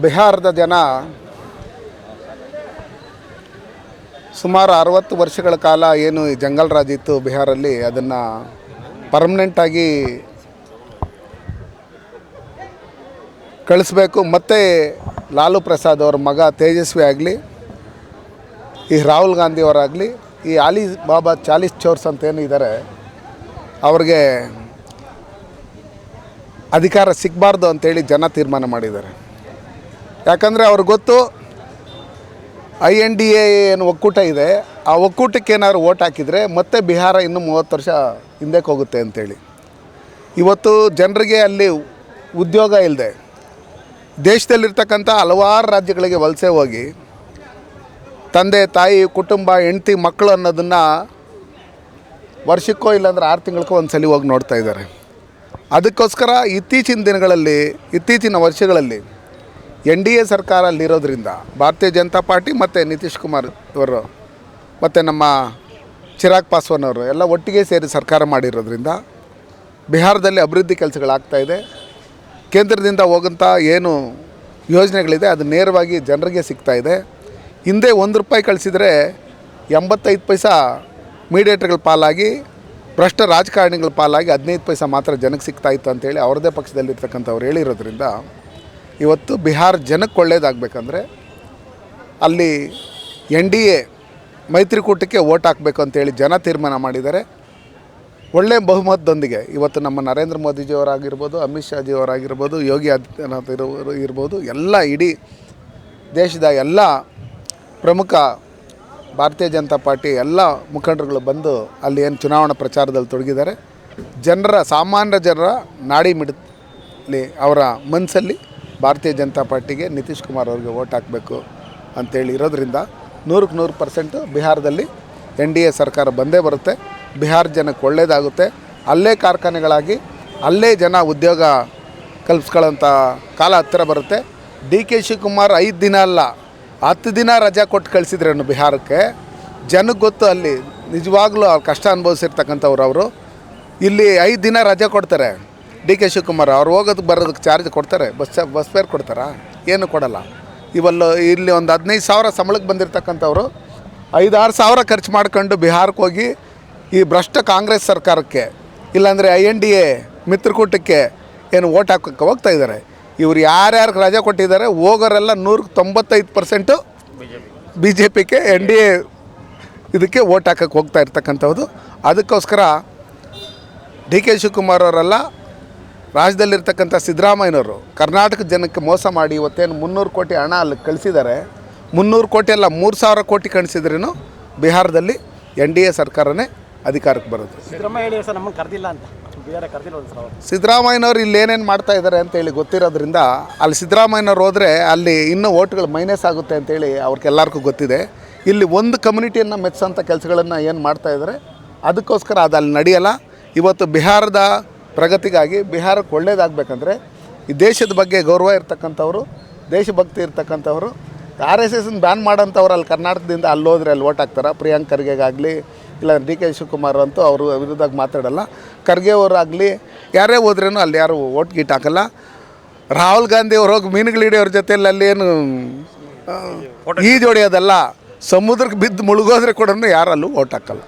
ಬಿಹಾರದ ಜನ ಸುಮಾರು ಅರವತ್ತು ವರ್ಷಗಳ ಕಾಲ ಏನು ಈ ಜಂಗಲ್ ರಾಜ್ ಇತ್ತು ಬಿಹಾರಲ್ಲಿ, ಅದನ್ನು ಪರ್ಮನೆಂಟಾಗಿ ಕಳಿಸ್ಬೇಕು. ಮತ್ತು ಲಾಲು ಪ್ರಸಾದ್ ಅವ್ರ ಮಗ ತೇಜಸ್ವಿ ಆಗಲಿ, ಈ ರಾಹುಲ್ ಗಾಂಧಿ ಅವರಾಗಲಿ, ಈ ಆಲಿ ಬಾಬಾ ಚಾಲೀಸ್ ಚೋರ್ಸ್ ಅಂತ ಏನು ಇದ್ದಾರೆ ಅವ್ರಿಗೆ ಅಧಿಕಾರ ಸಿಗಬಾರ್ದು ಅಂತೇಳಿ ಜನ ತೀರ್ಮಾನ ಮಾಡಿದ್ದಾರೆ. ಯಾಕಂದರೆ ಅವ್ರಿಗೆ ಗೊತ್ತು ಐ ಎನ್ ಡಿ ಎ ಏನು ಒಕ್ಕೂಟ ಇದೆ. ಆ ಒಕ್ಕೂಟಕ್ಕೆ ಏನಾದ್ರು ಓಟ್ ಹಾಕಿದರೆ ಮತ್ತೆ ಬಿಹಾರ ಇನ್ನೂ ಮೂವತ್ತು ವರ್ಷ ಹಿಂದಕ್ಕೆ ಹೋಗುತ್ತೆ ಅಂತೇಳಿ. ಇವತ್ತು ಜನರಿಗೆ ಅಲ್ಲಿ ಉದ್ಯೋಗ ಇಲ್ಲದೆ ದೇಶದಲ್ಲಿರ್ತಕ್ಕಂಥ ಹಲವಾರು ರಾಜ್ಯಗಳಿಗೆ ವಲಸೆ ಹೋಗಿ, ತಂದೆ, ತಾಯಿ, ಕುಟುಂಬ, ಹೆಂಡ್ತಿ, ಮಕ್ಕಳು ಅನ್ನೋದನ್ನು ವರ್ಷಕ್ಕೋ ಇಲ್ಲಾಂದ್ರೆ ಆರು ತಿಂಗಳಿಗೋ ಒಂದು ಸಲ ಹೋಗಿ ನೋಡ್ತಾ ಇದ್ದಾರೆ. ಅದಕ್ಕೋಸ್ಕರ ಇತ್ತೀಚಿನ ದಿನಗಳಲ್ಲಿ, ಇತ್ತೀಚಿನ ವರ್ಷಗಳಲ್ಲಿ ಎನ್ ಡಿ ಎ ಸರ್ಕಾರ ಅಲ್ಲಿರೋದ್ರಿಂದ ಭಾರತೀಯ ಜನತಾ ಪಾರ್ಟಿ ಮತ್ತು ನಿತೀಶ್ ಕುಮಾರ್ ಇವರು ಮತ್ತು ನಮ್ಮ ಚಿರಾಗ್ ಪಾಸ್ವಾನ್ ಅವರು ಎಲ್ಲ ಒಟ್ಟಿಗೆ ಸೇರಿ ಸರ್ಕಾರ ಮಾಡಿರೋದ್ರಿಂದ ಬಿಹಾರದಲ್ಲಿ ಅಭಿವೃದ್ಧಿ ಕೆಲಸಗಳಾಗ್ತಾಯಿದೆ ಕೇಂದ್ರದಿಂದ ಹೋಗಂಥ ಏನು ಯೋಜನೆಗಳಿದೆ, ಅದು ನೇರವಾಗಿ ಜನರಿಗೆ ಸಿಗ್ತಾ ಇದೆ. ಹಿಂದೆ ಒಂದು ರೂಪಾಯಿ ಕಳಿಸಿದರೆ ಎಂಬತ್ತೈದು ಪೈಸ ಮೀಡಿಯೇಟರ್ಗಳ ಪಾಲಾಗಿ, ಭ್ರಷ್ಟ ರಾಜಕಾರಣಿಗಳ ಪಾಲಾಗಿ ಹದಿನೈದು ಪೈಸಾ ಮಾತ್ರ ಜನಕ್ಕೆ ಸಿಗ್ತಾ ಇತ್ತು ಅಂತೇಳಿ ಅವ್ರದ್ದೇ ಪಕ್ಷದಲ್ಲಿರ್ತಕ್ಕಂಥವ್ರು ಹೇಳಿರೋದ್ರಿಂದ ಇವತ್ತು ಬಿಹಾರ ಜನಕ್ಕೆ ಒಳ್ಳೇದಾಗಬೇಕಂದ್ರೆ ಅಲ್ಲಿ ಎನ್ ಡಿ ಎ ಮೈತ್ರಿಕೂಟಕ್ಕೆ ಓಟ್ ಹಾಕಬೇಕು ಅಂತೇಳಿ ಜನ ತೀರ್ಮಾನ ಮಾಡಿದ್ದಾರೆ. ಒಳ್ಳೆಯ ಬಹುಮತದೊಂದಿಗೆ ಇವತ್ತು ನಮ್ಮ ನರೇಂದ್ರ ಮೋದಿಜಿಯವರಾಗಿರ್ಬೋದು, ಅಮಿತ್ ಶಾಜಿಯವರಾಗಿರ್ಬೋದು, ಯೋಗಿ ಆದಿತ್ಯನಾಥ್ ಇರೋರು ಇರ್ಬೋದು, ಎಲ್ಲ ಇಡೀ ದೇಶದ ಎಲ್ಲ ಪ್ರಮುಖ ಭಾರತೀಯ ಜನತಾ ಪಾರ್ಟಿ ಎಲ್ಲ ಮುಖಂಡರುಗಳು ಬಂದು ಅಲ್ಲಿ ಏನು ಚುನಾವಣಾ ಪ್ರಚಾರದಲ್ಲಿ ತೊಡಗಿದ್ದಾರೆ. ಜನರ, ಸಾಮಾನ್ಯ ಜನರ ನಾಡಿ ಮಿಡಲಿ ಅವರ ಮನಸ್ಸಲ್ಲಿ ಭಾರತೀಯ ಜನತಾ ಪಾರ್ಟಿಗೆ ನಿತೀಶ್ ಕುಮಾರ್ ಅವ್ರಿಗೆ ಓಟ್ ಹಾಕಬೇಕು ಅಂತೇಳಿ ಇರೋದ್ರಿಂದ ನೂರಕ್ಕೆ ನೂರು ಪರ್ಸೆಂಟು ಬಿಹಾರದಲ್ಲಿ ಎನ್ ಡಿ ಎ ಸರ್ಕಾರ ಬಂದೇ ಬರುತ್ತೆ. ಬಿಹಾರ ಜನಕ್ಕೆ ಒಳ್ಳೆಯದಾಗುತ್ತೆ ಅಲ್ಲೇ ಕಾರ್ಖಾನೆಗಳಾಗಿ ಅಲ್ಲೇ ಜನ ಉದ್ಯೋಗ ಕಲ್ಪಿಸ್ಕೊಳ್ಳೋಂಥ ಕಾಲ ಹತ್ತಿರ ಬರುತ್ತೆ. ಡಿ ಕೆ ಶಿವಕುಮಾರ್ ಐದು ದಿನ ಅಲ್ಲ, ಹತ್ತು ದಿನ ರಜಾ ಕೊಟ್ಟು ಕಳಿಸಿದ್ರೇನು ಬಿಹಾರಕ್ಕೆ? ಜನಕ್ಕೆ ಗೊತ್ತು ಅಲ್ಲಿ. ನಿಜವಾಗ್ಲೂ ಅವ್ರು ಕಷ್ಟ ಅನುಭವಿಸಿರ್ತಕ್ಕಂಥವ್ರು ಅವರು. ಇಲ್ಲಿ ಐದು ದಿನ ರಜೆ ಕೊಡ್ತಾರೆ. ಡಿ ಕೆ ಶಿವಕುಮಾರ್ ಅವ್ರು ಹೋಗೋದಕ್ಕೆ ಬರೋದಕ್ಕೆ ಚಾರ್ಜ್ ಕೊಡ್ತಾರೆ, ಬಸ್ ಬಸ್ ಫೇರ್ ಕೊಡ್ತಾರಾ? ಏನು ಕೊಡಲ್ಲ. ಇವಲ್ಲ ಇಲ್ಲಿ ಒಂದು ಹದಿನೈದು ಸಾವಿರ ಸಂಬಳಕ್ಕೆ ಬಂದಿರತಕ್ಕಂಥವ್ರು, ಐದಾರು ಸಾವಿರ ಖರ್ಚು ಮಾಡ್ಕೊಂಡು ಬಿಹಾರಕ್ಕೆ ಹೋಗಿ ಈ ಭ್ರಷ್ಟ ಕಾಂಗ್ರೆಸ್ ಸರ್ಕಾರಕ್ಕೆ, ಇಲ್ಲಾಂದರೆ ಐ ಎನ್ ಡಿ ಎ ಮಿತ್ರಕೂಟಕ್ಕೆ ಏನು ಓಟ್ ಹಾಕೋಕ್ಕೆ ಹೋಗ್ತಾ ಇದ್ದಾರೆ. ಇವ್ರು ಯಾರ್ಯಾರಿಗೆ ರಜೆ ಕೊಟ್ಟಿದ್ದಾರೆ, ಹೋಗೋರೆಲ್ಲ ನೂರಕ್ಕೆ ತೊಂಬತ್ತೈದು ಪರ್ಸೆಂಟು ಬಿ ಜೆ ಪಿಗೆ ಎನ್ ಡಿ ಎ ಇದಕ್ಕೆ ಓಟ್ ಹಾಕಕ್ಕೆ ಹೋಗ್ತಾ ಇರ್ತಕ್ಕಂಥದ್ದು ಅದಕ್ಕೋಸ್ಕರ ಡಿ ಕೆ ಶಿವಕುಮಾರ್ ಅವರೆಲ್ಲ ರಾಜ್ಯದಲ್ಲಿರ್ತಕ್ಕಂಥ ಸಿದ್ದರಾಮಯ್ಯನವರು ಕರ್ನಾಟಕ ಜನಕ್ಕೆ ಮೋಸ ಮಾಡಿ ಇವತ್ತೇನು ಮುನ್ನೂರು ಕೋಟಿ ಹಣ ಅಲ್ಲಿ ಕಳಿಸಿದ್ದಾರೆ. ಮುನ್ನೂರು ಕೋಟಿ ಅಲ್ಲ ಮೂರು ಸಾವಿರ ಕೋಟಿ ಕಳಿಸಿದ್ರೂ ಬಿಹಾರದಲ್ಲಿ ಎನ್ ಡಿ ಎ ಸರ್ಕಾರನೇ ಅಧಿಕಾರಕ್ಕೆ ಬರೋದು. ಸಿದ್ಧರಾಮಯ್ಯ ಹೇಳಿ ಸರ್ ನಮ್ಮನ್ನು ಅಂತ. ಬೇರೆ ಕರೆದಿಲ್ಲ ಸರ್ ಅವರು. ಸಿದ್ದರಾಮಯ್ಯನವ್ರು ಇಲ್ಲಿ ಏನೇನು ಮಾಡ್ತಾ ಇದ್ದಾರೆ ಅಂತೇಳಿ ಗೊತ್ತಿರೋದ್ರಿಂದ ಅಲ್ಲಿ ಸಿದ್ದರಾಮಯ್ಯನವ್ರು ಹೋದರೆ ಅಲ್ಲಿ ಇನ್ನೂ ಓಟ್ಗಳು ಮೈನಸ್ ಆಗುತ್ತೆ ಅಂತೇಳಿ ಅವ್ರಿಗೆಲ್ಲರಿಗೂ ಗೊತ್ತಿದೆ. ಇಲ್ಲಿ ಒಂದು ಕಮ್ಯುನಿಟಿಯನ್ನು ಮೆಚ್ಚೋಂಥ ಕೆಲಸಗಳನ್ನು ಏನು ಮಾಡ್ತಾ ಇದ್ದಾರೆ ಅದಕ್ಕೋಸ್ಕರ ಅದು ಅಲ್ಲಿ ನಡೆಯಲ್ಲ. ಇವತ್ತು ಬಿಹಾರದ ಪ್ರಗತಿಗಾಗಿ ಬಿಹಾರಕ್ಕೆ ಒಳ್ಳೇದಾಗಬೇಕಂದ್ರೆ ಈ ದೇಶದ ಬಗ್ಗೆ ಗೌರವ ಇರ್ತಕ್ಕಂಥವ್ರು, ದೇಶಭಕ್ತಿ ಇರ್ತಕ್ಕಂಥವ್ರು ಆರ್ ಎಸ್ ಎಸ್ನ ಬ್ಯಾನ್ ಮಾಡೋಂಥವ್ರು ಅಲ್ಲಿ ಕರ್ನಾಟಕದಿಂದ ಅಲ್ಲಿ ಹೋದ್ರೆ ಅಲ್ಲಿ ಓಟ್ ಹಾಕ್ತಾರೆ? ಪ್ರಿಯಾಂಕ್ ಖರ್ಗೆಗಾಗಲಿ, ಇಲ್ಲ ಡಿ ಕೆ ಶಿವಕುಮಾರ್ ಅಂತೂ ಅವರು ವಿರುದ್ಧವಾಗಿ ಮಾತಾಡಲ್ಲ. ಖರ್ಗೆ ಅವರಾಗಲಿ, ಯಾರೇ ಹೋದ್ರೂ ಅಲ್ಲಿ ಯಾರು ಓಟ್ ಗೀಟ್ ಹಾಕಲ್ಲ. ರಾಹುಲ್ ಗಾಂಧಿ ಅವ್ರು ಹೋಗಿ ಮೀನುಗಳು ಹಿಡಿಯೋರ ಜೊತೆಯಲ್ಲಿ ಅಲ್ಲಿ ಏನು ಈಜೊಡೆಯೋದಲ್ಲ ಸಮುದ್ರಕ್ಕೆ ಬಿದ್ದು ಮುಳುಗೋದ್ರೆ ಕೂಡ ಯಾರಲ್ಲೂ ಓಟ್ ಹಾಕಲ್ಲ.